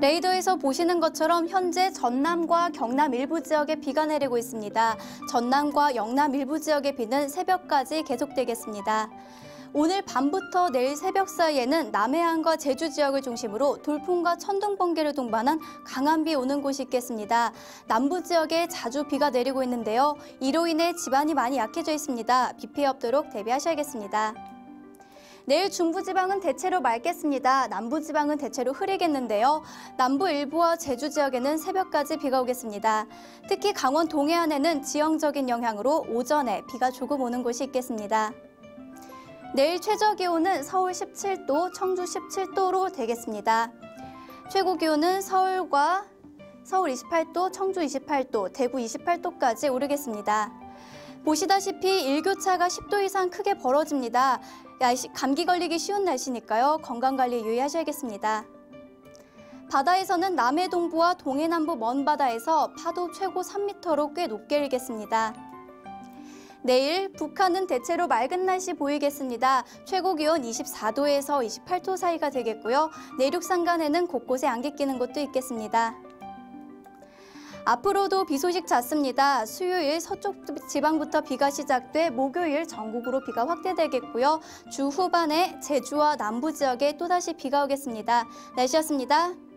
레이더에서 보시는 것처럼 현재 전남과 경남 일부 지역에 비가 내리고 있습니다. 전남과 영남 일부 지역의 비는 새벽까지 계속되겠습니다. 오늘 밤부터 내일 새벽 사이에는 남해안과 제주 지역을 중심으로 돌풍과 천둥 번개를 동반한 강한 비 오는 곳이 있겠습니다. 남부 지역에 자주 비가 내리고 있는데요. 이로 인해 집안이 많이 약해져 있습니다. 비 피해 없도록 대비하셔야겠습니다. 내일 중부지방은 대체로 맑겠습니다. 남부지방은 대체로 흐리겠는데요. 남부 일부와 제주 지역에는 새벽까지 비가 오겠습니다. 특히 강원 동해안에는 지형적인 영향으로 오전에 비가 조금 오는 곳이 있겠습니다. 내일 최저 기온은 서울 17도, 청주 17도로 되겠습니다. 최고 기온은 서울과 서울 28도, 청주 28도, 대구 28도까지 오르겠습니다. 보시다시피 일교차가 10도 이상 크게 벌어집니다. 감기 걸리기 쉬운 날씨니까요. 건강관리 유의하셔야겠습니다. 바다에서는 남해 동부와 동해 남부 먼 바다에서 파도 최고 3m로 꽤 높게 일겠습니다. 내일 북한은 대체로 맑은 날씨 보이겠습니다. 최고 기온 24도에서 28도 사이가 되겠고요. 내륙 산간에는 곳곳에 안개 끼는 곳도 있겠습니다. 앞으로도 비 소식 잦습니다. 수요일 서쪽 지방부터 비가 시작돼 목요일 전국으로 비가 확대되겠고요. 주 후반에 제주와 남부 지역에 또다시 비가 오겠습니다. 날씨였습니다.